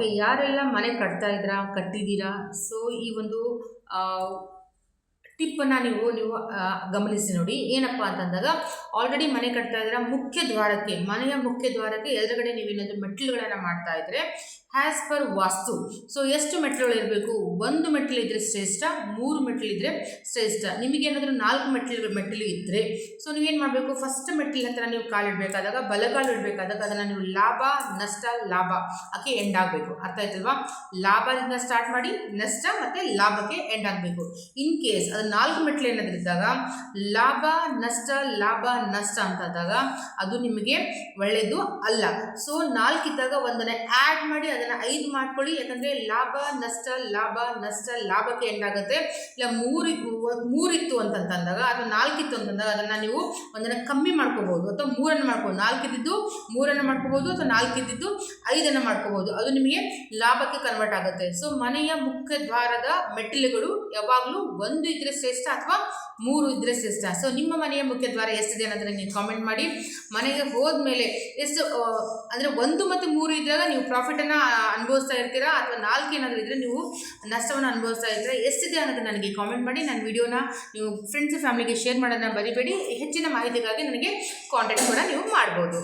Okay ಯಾರೆಲ್ಲ ಮನೆ ಕಟ್ತಾ ಇದ್ದೀರಾ ಕಟ್ಟಿದ್ದೀರಾ? ಸೊ ಈ ಒಂದು ಟಿಪ್ಪನ್ನು ನೀವು ನೀವು ಗಮನಿಸಿ ನೋಡಿ. ಏನಪ್ಪ ಅಂತಂದಾಗ ಆಲ್ರೆಡಿ ಮನೆ ಕಟ್ತಾ ಇದ್ದೀರಾ, ಮುಖ್ಯ ದ್ವಾರಕ್ಕೆ, ಮನೆಯ ಮುಖ್ಯ ದ್ವಾರಕ್ಕೆ ಎದುರುಗಡೆ ನೀವು ಏನಾದರೂ ಮೆಟ್ಟಿಲುಗಳನ್ನು ಮಾಡ್ತಾ ಇದ್ದರೆ ಹ್ಯಾಸ್ ಪರ್ ವಾಸ್ತು. ಸೊ ಎಷ್ಟು ಮೆಟ್ಟಿಲುಗಳು ಇರಬೇಕು? ಒಂದು ಮೆಟ್ಟಿಲು ಇದ್ದರೆ ಶ್ರೇಷ್ಠ, ಮೂರು ಮೆಟ್ಟಿಲು ಇದ್ದರೆ ಶ್ರೇಷ್ಠ. ನಿಮಗೆ ಏನಾದರೂ ನಾಲ್ಕು ಮೆಟ್ಟಿಲು ಮೆಟ್ಟಿಲು ಇದ್ದರೆ ಸೊ ನೀವೇನು ಮಾಡಬೇಕು? ಫಸ್ಟ್ ಮೆಟ್ಟಿಲ ಹತ್ರ ನೀವು ಕಾಲಿಡಬೇಕಾದಾಗ, ಬಲಗಾಲು ಇಡಬೇಕಾದಾಗ ಅದನ್ನು ನೀವು ಲಾಭ, ನಷ್ಟ, ಲಾಭ. ಅದಕ್ಕೆ ಎಂಡ್ ಆಗಬೇಕು. ಅರ್ಥ ಆಯ್ತಲ್ವಾ? ಲಾಭದಿಂದ ಸ್ಟಾರ್ಟ್ ಮಾಡಿ, ನಷ್ಟ ಮತ್ತು ಲಾಭಕ್ಕೆ ಎಂಡ್ ಆಗಬೇಕು. ಇನ್ ಕೇಸ್ ಅದು ನಾಲ್ಕು ಮೆಟ್ಲು ಏನಾದರೂ ಇದ್ದಾಗ ಲಾಭ ನಷ್ಟ ಲಾಭ ನಷ್ಟ ಅಂತಾದಾಗ ಅದು ನಿಮಗೆ ಒಳ್ಳೆಯದು ಅಲ್ಲ. ಸೊ ನಾಲ್ಕಿದ್ದಾಗ ಒಂದನ್ನು ಆ್ಯಡ್ ಮಾಡಿ, ಅದನ್ನು ಐದು ಮಾಡ್ಕೊಳ್ಳಿ. ಯಾಕಂದರೆ ಲಾಭ ನಷ್ಟ ಲಾಭ ನಷ್ಟ, ಲಾಭಕ್ಕೆ ಎಂಡ್ ಆಗುತ್ತೆ. ಇಲ್ಲ, ಮೂರು ಮೂರಿತ್ತು ಅಂತಂತಂದಾಗ ಅಥವಾ ನಾಲ್ಕಿತ್ತು ಅಂತಂದಾಗ ಅದನ್ನು ನೀವು ಒಂದನ್ನು ಕಮ್ಮಿ ಮಾಡ್ಕೋಬೋದು. ಅಥವಾ ಮೂರನ್ನು ಮಾಡ್ಬೋದು ನಾಲ್ಕಿದ್ದು ಮೂರನ್ನು ಮಾಡ್ಕೋಬೋದು, ಅಥವಾ ನಾಲ್ಕಿದ್ದು ಐದನ್ನು ಮಾಡ್ಕೋಬೋದು. ಅದು ನಿಮಗೆ ಲಾಭಕ್ಕೆ ಕನ್ವರ್ಟ್ ಆಗುತ್ತೆ. ಸೊ ಮನೆಯ ಮುಖ್ಯ ದ್ವಾರದ ಮೆಟ್ಟಿಲುಗಳು ಯಾವಾಗಲೂ ಒಂದು ಇದ್ದರೆ ಶ್ರೇಷ್ಠ ಅಥವಾ ಮೂರು ಇದ್ದರೆ ಶ್ರೇಷ್ಠ? ಸೊ ನಿಮ್ಮ ಮನೆಯ ಮುಖ್ಯ ದ್ವಾರ ಎಷ್ಟಿದೆ ಅನ್ನೋದನ್ನ ನೀವು ಕಾಮೆಂಟ್ ಮಾಡಿ. ಮನೆಗೆ ಹೋದ್ಮೇಲೆ ಎಷ್ಟು ಅಂದರೆ ಒಂದು ಮತ್ತು ಮೂರು ಇದ್ದಾಗ ನೀವು ಪ್ರಾಫಿಟನ್ನು ಅನುಭವಿಸ್ತಾ ಇರ್ತೀರಾ? ಅಥವಾ ನಾಲ್ಕು ಏನಾದರೂ ಇದ್ದರೆ ನೀವು ನಷ್ಟವನ್ನು ಅನುಭವಿಸ್ತಾ ಇರ್ತೀರಾ? ಎಷ್ಟಿದೆ ಅನ್ನೋದನ್ನು ನನಗೆ ಕಾಮೆಂಟ್ ಮಾಡಿ. ನನ್ನ ವಿಡಿಯೋನ ನೀವು ಫ್ರೆಂಡ್ಸ್ ಫ್ಯಾಮಿಲಿಗೆ ಶೇರ್ ಮಾಡೋದನ್ನ ಬರಿಬೇಡಿ ಹೆಚ್ಚಿನ ಮಾಹಿತಿಗಾಗಿ ನನಗೆ ಕಾಂಟ್ಯಾಕ್ಟ್ ಕೂಡ ನೀವು ಮಾಡ್ಬೋದು.